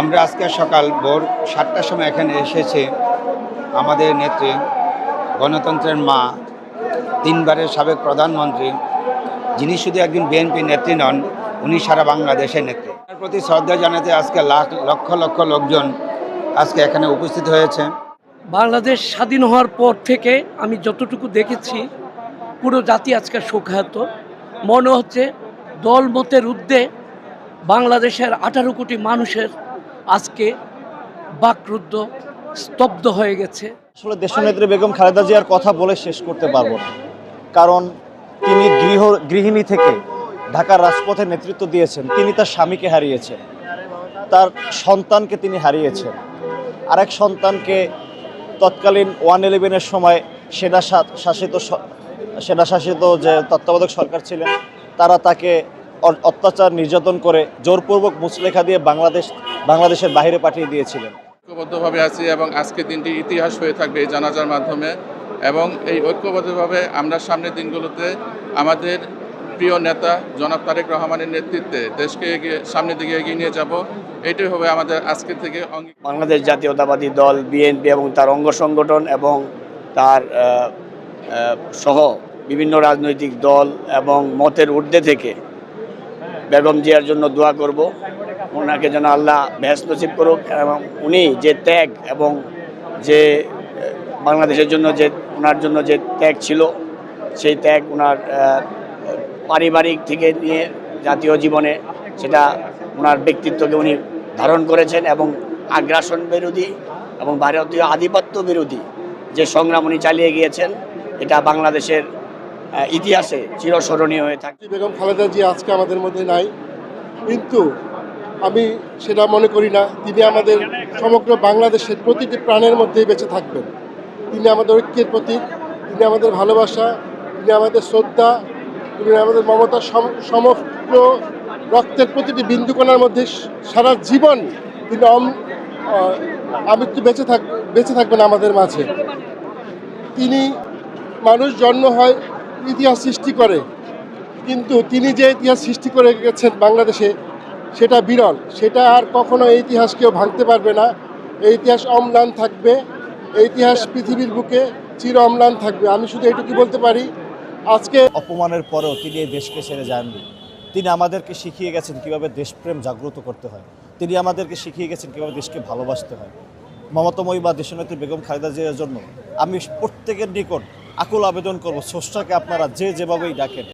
আমরা আজকে সকাল ভোর সাতটার সময় এখানে এসেছি। আমাদের নেত্রী, গণতন্ত্রের মা, তিনবারের সাবেক প্রধানমন্ত্রী, যিনি শুধু একজন বিএনপি নেত্রী নন, উনি সারা বাংলাদেশের নেত্রী। তার প্রতি শ্রদ্ধা জানাতে আজকে লাখ, লক্ষ লক্ষ লোকজন আজকে এখানে উপস্থিত হয়েছে। বাংলাদেশ স্বাধীন হওয়ার পর থেকে আমি যতটুকু দেখেছি, পুরো জাতি আজকে শোকাহত। মনে হচ্ছে দল দলমতের ঊর্ধ্বে বাংলাদেশের আঠারো কোটি মানুষের আজকে বাকরুদ্ধ স্তব্ধ হয়ে গেছে। আসলে দেশনেত্রী বেগম খালেদা জিয়ার কথা বলে শেষ করতে পারব না। কারণ তিনি গৃহ, গৃহিণী থেকে ঢাকার রাজপথে নেতৃত্ব দিয়েছেন। তিনি তার স্বামীকে হারিয়েছেন। তার সন্তানকে তিনি হারিয়েছেন। আরেক সন্তানকে তৎকালীন ওয়ান ইলেভেনের সময় সেনা শাসিত সেনা শাসিত যে তত্ত্বাবধায়ক সরকার ছিলেন, তারা তাকে অত্যাচার নির্যাতন করে জোরপূর্বক মুচলেখা দিয়ে বাংলাদেশ বাংলাদেশের বাইরে পাঠিয়ে দিয়েছিলেন। ঐক্যবদ্ধভাবে আছি এবং আজকের দিনটি ইতিহাস হয়ে থাকবে এই জানাজার মাধ্যমে এবং এই ঐক্যবদ্ধভাবে আমরা সামনের দিনগুলোতে আমাদের প্রিয় নেতা জনাব তারেক রহমানের নেতৃত্বে দেশকে এগিয়ে সামনের দিকে এগিয়ে নিয়ে যাব। এটাই হবে আমাদের আজকে থেকে বাংলাদেশ জাতীয়তাবাদী দল বিএনপি এবং তার অঙ্গ সংগঠন এবং তার সহ বিভিন্ন রাজনৈতিক দল এবং মতের ঊর্ধ্বে থেকে বেগম জিয়ার জন্য দোয়া করব। ওনাকে যেন আল্লাহ বেহস নসিব করুক এবং উনি যে ত্যাগ এবং যে বাংলাদেশের জন্য যে, ওনার জন্য যে ত্যাগ ছিল, সেই ত্যাগ ওনার পারিবারিক থেকে নিয়ে জাতীয় জীবনে সেটা ওনার ব্যক্তিত্বকে উনি ধারণ করেছেন এবং আগ্রাসন বিরোধী এবং ভারতীয় আধিপত্য বিরোধী যে সংগ্রাম উনি চালিয়ে গিয়েছেন, এটা বাংলাদেশের ইতিহাসে চিরস্মরণীয় হয়ে থাকবে। বেগম খালেদা জি আজকে আমাদের মধ্যে নাই। কিন্তু আমি সেটা মনে করি না, তিনি আমাদের সমগ্র বাংলাদেশের প্রতিটি প্রাণের মধ্যেই বেঁচে থাকবেন। তিনি আমাদের ঐক্যের প্রতীক, তিনি আমাদের ভালোবাসা, তিনি আমাদের শ্রদ্ধা, তিনি আমাদের মমতা সম- সমগ্র রক্তের প্রতিটি বিন্দুকণার মধ্যে সারা জীবন তিনি আমৃত্যু বেঁচে থাক, বেঁচে থাকবেন আমাদের মাঝে। তিনি মানুষ জন্ম হয় ইতিহাস সৃষ্টি করে, কিন্তু তিনি যে ইতিহাস সৃষ্টি করে গেছেন বাংলাদেশে, সেটা বিরল। সেটা আর কখনো এই ইতিহাস কেউ ভাঙতে পারবে না। এই ইতিহাস অম্লান থাকবে, এই ইতিহাস পৃথিবীর বুকে চির অম্লান থাকবে। আমি শুধু এটুকু বলতে পারি, আজকে অপমানের পরেও তিনি এই দেশকে ছেড়ে যাননি। তিনি আমাদেরকে শিখিয়ে গেছেন কীভাবে দেশপ্রেম জাগ্রত করতে হয়। তিনি আমাদেরকে শিখিয়ে গেছেন কীভাবে দেশকে ভালোবাসতে হয়। মমতাময়ী বা দেশনেত্রী বেগম খালেদা জিয়ার জন্য আমি প্রত্যেকের নিকট আকুল আবেদন করব। স্রষ্টাকে আপনারা যে যেভাবেই ডাকেন।